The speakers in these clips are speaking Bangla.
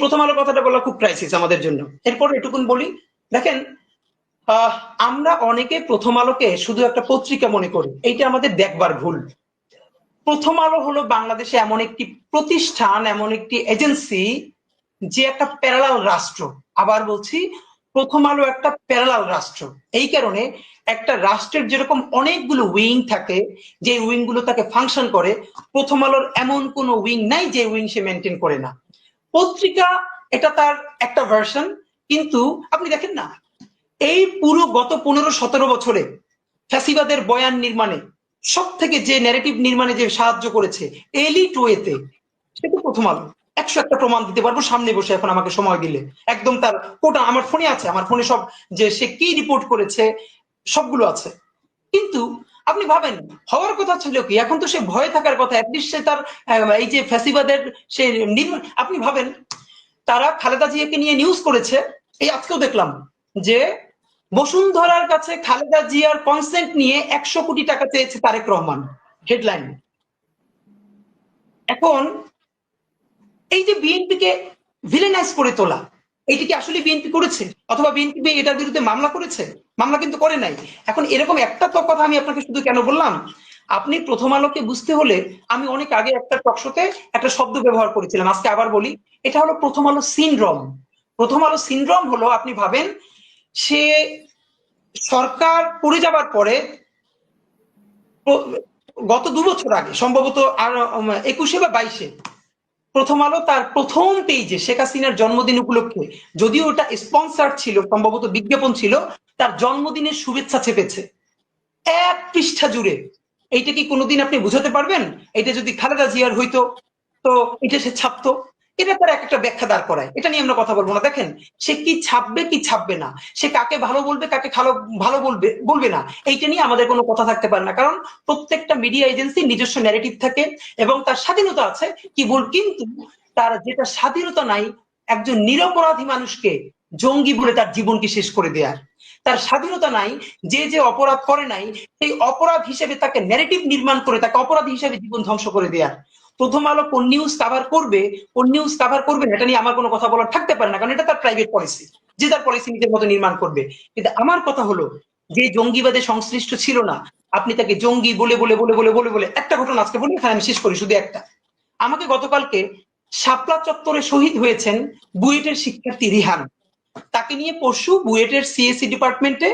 প্রথম আলো কথাটা বলা খুব ক্রাইসিস আমাদের জন্য। এরপর এটুকুন বলি, দেখেন আমরা অনেকে প্রথম আলোকে শুধু একটা পত্রিকা মনে করি, এইটা আমাদের দেখবার ভুল। প্রথম আলো হলো বাংলাদেশে এমন একটি প্রতিষ্ঠান, এমন একটি এজেন্সি যে একটা প্যারালাল রাষ্ট্র। আবার বলছি, প্রথম আলো একটা প্যারালাল রাষ্ট্র। এই কারণে একটা রাষ্ট্রের যেরকম অনেকগুলো উইং থাকে, যে উইংগুলো তাকে ফাংশন করে, প্রথম আলোর এমন কোনো উইং নাই যে উইং সে মেনটেন করে না। পত্রিকা, এটা তার একটা ভার্সন কিন্তু আপনি দেখেন না, এই পুরো গত পনেরো সতেরো বছরে ফ্যাসিবাদের বয়ান নির্মাণে সব থেকে যে ন্যারেটিভ নির্মাণে যে সাহায্য করেছে এলিট ওয়েতে সেটা প্রথম আলো। একশো একটা প্রমাণ দিতে পারব, সামনে বসে এখন আমাকে সময় দিলে। একদম তার কোটা আমার ফোনে আছে, আমার ফোনে সব যে সে কি রিপোর্ট করেছে, সবগুলো আছে। কিন্তু আপনি ভাবেন, হওয়ার কথা ছিল কি? এখন তো সে ভয়ে থাকার কথা সে তার এই যে ফ্যাসিবাদের সে আপনি ভাবেন, তারা খালেদা জিয়াকে নিয়ে নিউজ করেছে, এই আজকেও দেখলাম যে বসুন্ধরার কাছে খালেদা জিয়ার কনসেন্ট নিয়ে একশো কোটি টাকা চেয়েছে তারেক রহমান হেডলাইন এখন, এই যে বিএনপিকে ভিলেনাইজ করে তোলা এইটা কি আসলে বিএনপি করেছে? অথবা বিএনপি এটার বিরুদ্ধে মামলা করেছে? মামলা কিন্তু করে নাই। এখন এরকম একটা তো কথা আমি আপনাকে শুধু কেন বললাম? আপনি প্রথম আলোকে বুঝতে হলে আমি অনেক আগে একটা টকশোতে একটা শব্দ ব্যবহার করেছিলাম। আজকে আবার বলি, এটা হলো প্রথম আলো সিনড্রম প্রথম আলো সিনড্রম হলো, আপনি ভাবেন, সে সরকার পড়ে যাবার পরে গত দু বছর আগে, সম্ভবত আর একুশে বা বাইশে প্রথম আলো তার প্রথম পেজে শেখ হাসিনার জন্মদিন উপলক্ষে, যদিও ওটা স্পন্সার ছিল, সম্ভবত বিজ্ঞাপন ছিল, তার জন্মদিনের শুভেচ্ছা চেপেছে এক পৃষ্ঠা জুড়ে। এইটা কি কোনোদিন আপনি বুঝাতে পারবেন? এটা যদি খালেদা জিয়ার হইতো, তো এটা সে ছাপতো। এটা তার এক একটা ব্যাখ্যা দাঁড় করায়। এটা নিয়ে আমরা কথা বলব না। দেখেন, সে কি ছাপবে কি ছাপবে না? সে কাকে ভালো বলবে, কাকে ভালো ভালো বলবে বলবে না। এইটা নিয়ে আমাদের কোনো কথা থাকতে পারে না। কারণ প্রত্যেকটা মিডিয়া এজেন্সি নিজস্ব ন্যারেটিভ থাকে এবং তার স্বাধীনতা আছে কি বল কিন্তু তার যেটা স্বাধীনতা নাই, একজন নিরপরাধী মানুষকে জঙ্গি বলে তার জীবনকে শেষ করে দেয়ার। তার স্বাধীনতা নাই, যে যে অপরাধ করে নাই, সেই অপরাধ হিসেবে তাকে ন্যারেটিভ নির্মাণ করে, তাকে অপরাধী হিসেবে জীবন ধ্বংস করে দেয়ার। প্রথম আলো কোন নিউজ কাভার করবে, কোন নিউজ কাভার করবে এটা নিয়ে আমার কোনো কথা বলার থাকতে পারে না, কারণ এটা তার প্রাইভেট পলিসি যে তার পলিসি নিজের মতো নির্মাণ করবে। কিন্তু আমার কথা হলো, যে জঙ্গিবাদে সংশ্লিষ্ট ছিল না, আপনি তাকে জঙ্গি বলে বলে বলে বলে বলে বলে একটা ঘটনা আজকে বলি, এখানে আমি শেষ করি শুধু একটা। আমাকে গতকালকে শাপলা চত্বরে শহীদ হয়েছেন বুয়েটের শিক্ষার্থী রিহান। তাকে নিয়ে পরশু বুয়েটের সিএসসি ডিপার্টমেন্টে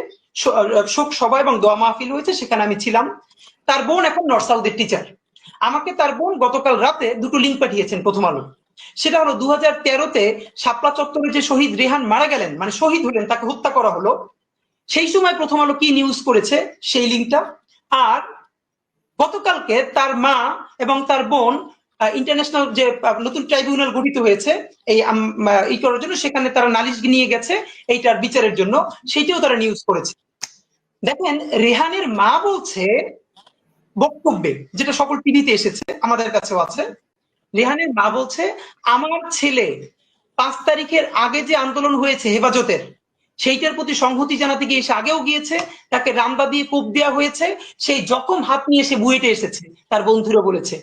শোক সভা এবং দোয়া মাহফিল হয়েছে, সেখানে আমি ছিলাম। তার বোন এখন নর্থ সাউথের টিচার আমাকে তার বোন গতকাল রাতে দুটো লিঙ্ক পাঠিয়েছেন প্রথম আলো। সেটা হলো দু হাজার তেরোতে শাপলা চত্বরে যে শহীদ রেহান মারা গেলেন মানে শহীদ হলেন, তাকে হত্যা করা হলো, সেই সময় প্রথম আলো কি নিউজ করেছে? সেই লিঙ্কটা আর গতকালকে তার মা এবং তার বোন ইন্টারন্যাশনাল যে নতুন ট্রাইব্যুনাল গঠিত হয়েছে, এই ই করার জন্য, সেখানে তারা নালিশ নিয়ে গেছে এইটার বিচারের জন্য, সেইটাও তারা নিউজ করেছে। দেখেন, রেহানের মা বলছে বক্তব্যে, যেটা সকল টিভিতে এসেছে, আমাদের কাছেও আছে। রেহানের মা বলছে, আমার ছেলে পাঁচ তারিখের আগে যে আন্দোলন হয়েছে হেফাজতের, সেইটার প্রতি সংহতি জানাতে গিয়ে সে আগেও গিয়েছে, তাকে রামদা দিয়ে কোপ দেওয়া হয়েছে, সেই জখম হাত নিয়ে সে বুয়েটে এসেছে, তার বন্ধুরা বলেছে।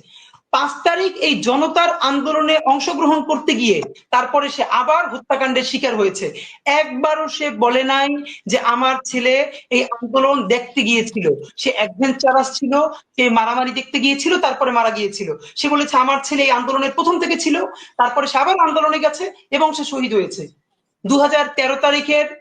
পাঁচ তারিখ এই জনতার আন্দোলনে অংশগ্রহণ করতে গিয়ে তারপরে সে আবার হত্যাকাণ্ডের শিকার হয়েছে। একবারও সে বলে নাই যে আমার ছেলে এই আন্দোলন দেখতে গিয়েছিল। সে অ্যাডভেঞ্চারাস ছিল, সে মারামারি দেখতে গিয়েছিল, তারপরে মারা গিয়েছিল। সে বলেছে, আমার ছেলে এই আন্দোলনের প্রথম থেকে ছিল। তারপরে সে আবার আন্দোলনে গেছে এবং সে শহীদ হয়েছে। দু হাজার তেরো তারিখের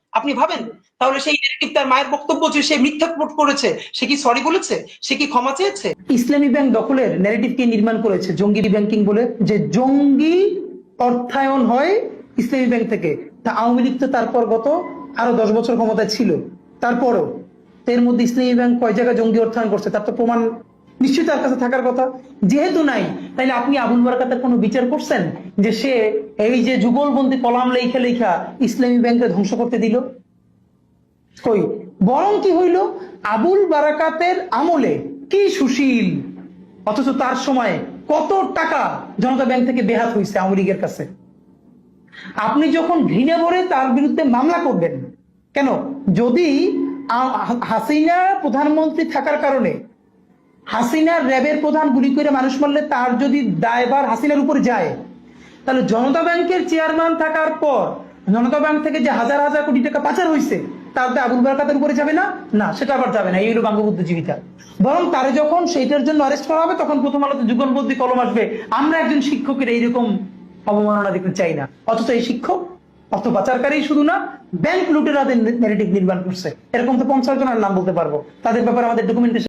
আপনি ভাবেন? তাহলে সেই নেগেটিভ তার মায়ের বক্তব্য যে সে মিথ্যা প্রোট করেছে, সে কি সরি বলেছে? সে কি ক্ষমা চেয়েছে? ইসলামী ব্যাংক দখলের ন্যারেটিভ কে নির্মাণ করেছে জঙ্গি ব্যাংকিং বলে, যে জঙ্গি অর্থায়ন হয় ইসলামী ব্যাংক থেকে। তা আওয়ামী লীগ তো তারপর গত আরও দশ বছর ক্ষমতায় ছিল। তারপরও এর মধ্যে ইসলামী ব্যাংক কয় জায়গায় জঙ্গি অর্থায়ন করছে, তার তো প্রমাণ নিশ্চয়ই তার কাছে থাকার কথা। যেহেতু নাই, তাইলে আপনি আবুল বারাকাতের কোনো বিচার করছেন যে সে এই যে যুগলবন্দি কলাম লেখা লেখা ইসলামী ব্যাংকে ধ্বংস করতে দিল? কই? বরং কি হইল? আবুল বারাকাতের আমলে কি সুশীল? অথচ তার সময় কত টাকা জনতা ব্যাংক থেকে বেহাত হয়েছে আওয়ামী লীগের কাছে। আপনি যখন ঘৃণে ভরে তার বিরুদ্ধে মামলা করবেন, কেন? যদি হাসিনা প্রধানমন্ত্রী থাকার কারণে হাসিনার র্যাবের প্রধান গুলি করে মানুষ মারলে তার যদি দায়বার হাসিনার উপর যায়, তাহলে জনতা ব্যাংকের চেয়ারম্যান থাকার পর জনতা ব্যাংক থেকে যে হাজার হাজার কোটি টাকা পাচার হয়েছে তাতে আবুল বারাকাতের উপরে যাবে না? না, সেটা আবার যাবে না। এই হলো বঙ্গবুদ্ধিজীবিতা বরং তারে যখন সেইটার জন্য অ্যারেস্ট করা হবে, তখন প্রথম আলোতে যুগলবন্দি কলম আসবে। আমরা একজন শিক্ষকের এইরকম অবমাননা দেখতে চাই না। অথচ এই শিক্ষক অর্থ পাচারকারী শুধু না ব্যাংক লুটেরাদের ন্যারেটিভ নির্মাণ করছে। এরকম তো পঞ্চাশ জনের নাম বলতে পারব। তাদের ব্যাপারে আমাদের ডকুমেন্টেশন